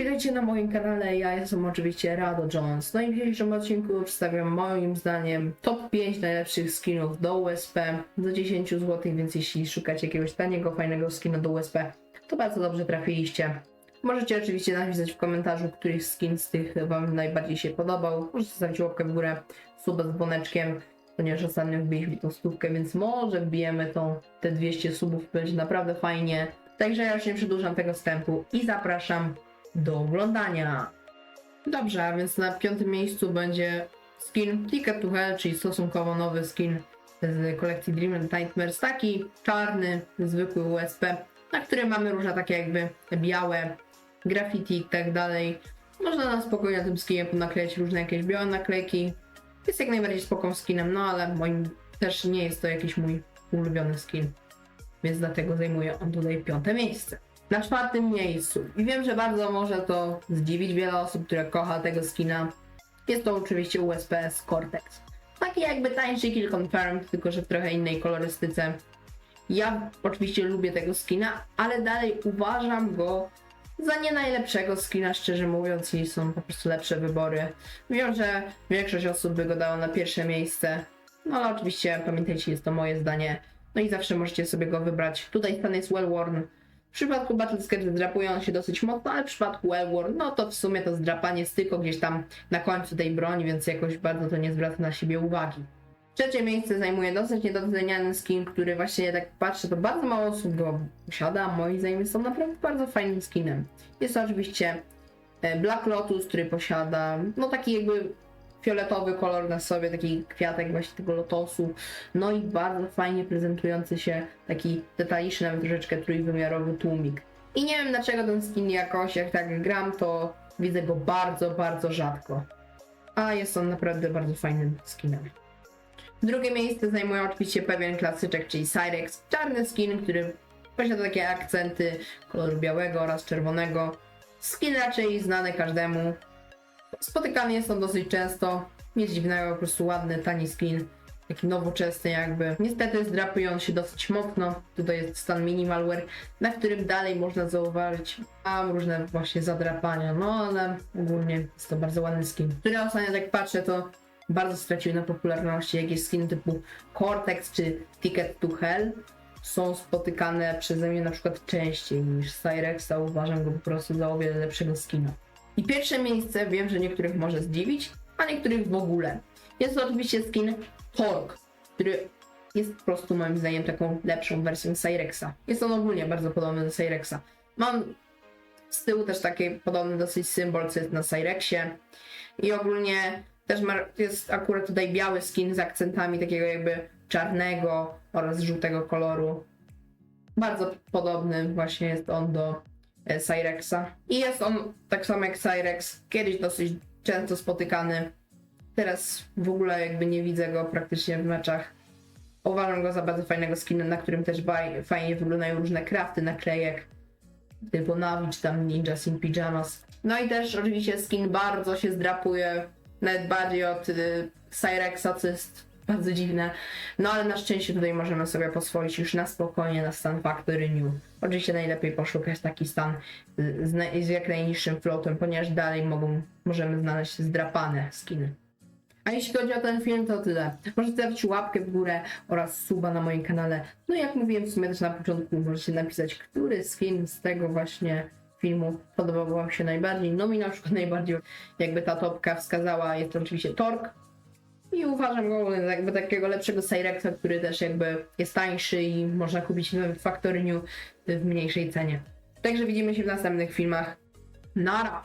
witajcie na moim kanale, ja jestem oczywiście Rado Jones. No i w dzisiejszym odcinku przedstawiam moim zdaniem top 5 najlepszych skinów do USP za 10 zł, więc jeśli szukacie jakiegoś taniego, fajnego skina do USP, to bardzo dobrze trafiliście. Możecie oczywiście napisać w komentarzu, który skin z tych wam najbardziej się podobał. Możecie zostawić łapkę w górę, suba z dzwoneczkiem, ponieważ ostatnio wbiliśmy tą stówkę, więc może wbijemy tą, te 200 subów, będzie naprawdę fajnie. Także ja już nie przedłużam tego wstępu i zapraszam do oglądania. Dobrze, a więc na piątym miejscu będzie skin Ticket to Hell, czyli stosunkowo nowy skin z kolekcji Dream and Nightmares, taki czarny, zwykły USP, na którym mamy różne takie jakby białe graffiti i tak dalej. Można na spokojnie na tym skinie naklejać różne jakieś białe naklejki. Jest jak najbardziej spokojnym skinem, no ale moim też nie jest to jakiś mój ulubiony skin więc dlatego zajmuje on tutaj piąte miejsce. Na czwartym miejscu, i wiem, że bardzo może to zdziwić wiele osób, które kocha tego skina, jest to oczywiście USPS Cortex. Taki jakby tańszy Kill Confirmed, tylko że w trochę innej kolorystyce. Ja oczywiście lubię tego skina, ale dalej uważam go za nie najlepszego skina, szczerze mówiąc, i są po prostu lepsze wybory. Wiem, że większość osób by go dało na pierwsze miejsce, no ale oczywiście pamiętajcie, jest to moje zdanie. No i zawsze możecie sobie go wybrać. Tutaj stan jest well worn. W przypadku Battle Sketch zdrapuje on się dosyć mocno, ale w przypadku well worn, no to w sumie to zdrapanie jest tylko gdzieś tam na końcu tej broni, więc jakoś bardzo to nie zwraca na siebie uwagi. Trzecie miejsce zajmuje dosyć niedoceniany skin, który właśnie tak patrzę, to bardzo mało osób go posiada, a moim zdaniem są naprawdę bardzo fajnym skinem. Jest to oczywiście e, Black Lotus, który posiada no taki jakby fioletowy kolor na sobie, taki kwiatek właśnie tego lotosu. No i bardzo fajnie prezentujący się taki detaliczny, nawet troszeczkę trójwymiarowy tłumik. I nie wiem dlaczego ten skin jakoś, jak tak gram, to widzę go bardzo, bardzo rzadko. A jest on naprawdę bardzo fajnym skinem. Drugie miejsce zajmuje oczywiście pewien klasyczek, czyli Cyrex, czarny skin, który posiada takie akcenty koloru białego oraz czerwonego. Skin raczej znany każdemu, Spotykany jest on dosyć często. Nic dziwnego, po prostu ładny, tani skin. Taki nowoczesny jakby. Niestety zdrapuje on się dosyć mocno. Tutaj jest stan minimalware, na którym dalej można zauważyć mam różne właśnie zadrapania. No ale ogólnie jest to bardzo ładny skin. Który ostatnio jak patrzę to bardzo stracił na popularności. Jakieś skiny typu Cortex czy Ticket to Hell są spotykane przeze mnie na przykład częściej niż Cyrex, a uważam go po prostu za o wiele lepszego skina. I pierwsze miejsce wiem, że niektórych może zdziwić, a niektórych w ogóle. Jest to oczywiście skin Torque, który jest po prostu moim zdaniem taką lepszą wersją Cyrexa. Jest on ogólnie bardzo podobny do Cyrexa. Mam z tyłu też taki podobny dosyć symbol, co jest na Cyrexie. I ogólnie też ma, jest akurat tutaj biały skin z akcentami takiego jakby czarnego oraz żółtego koloru. Bardzo podobny właśnie jest on do Cyrexa. I jest on tak samo jak Cyrex, kiedyś dosyć często spotykany. Teraz w ogóle jakby nie widzę go praktycznie w meczach. Uważam go za bardzo fajnego skina, na którym też fajnie wyglądają różne krafty naklejek. Typu Navi czy tam Ninja in Pyjamas. No i też oczywiście skin bardzo się zdrapuje, nawet bardziej od y, Cyrexa, co jest bardzo dziwne. No ale na szczęście tutaj możemy sobie pozwolić już na spokojnie na stan Factory New. Oczywiście najlepiej poszukać taki stan y, z, z jak najniższym floatem, ponieważ dalej mogą, możemy znaleźć zdrapane skiny. A jeśli chodzi o ten film, to tyle. Możecie zostawić łapkę w górę oraz suba na moim kanale. No i jak mówiłem w sumie też na początku, możecie napisać, który z film z tego właśnie filmu podobał wam się najbardziej. No mi na przykład najbardziej jakby ta topka wskazała, jest to oczywiście Torque. I uważam go jakby takiego lepszego Cyrexa, który też jakby jest tańszy i można kupić w Factory New w mniejszej cenie. Także widzimy się w następnych filmach. Nara!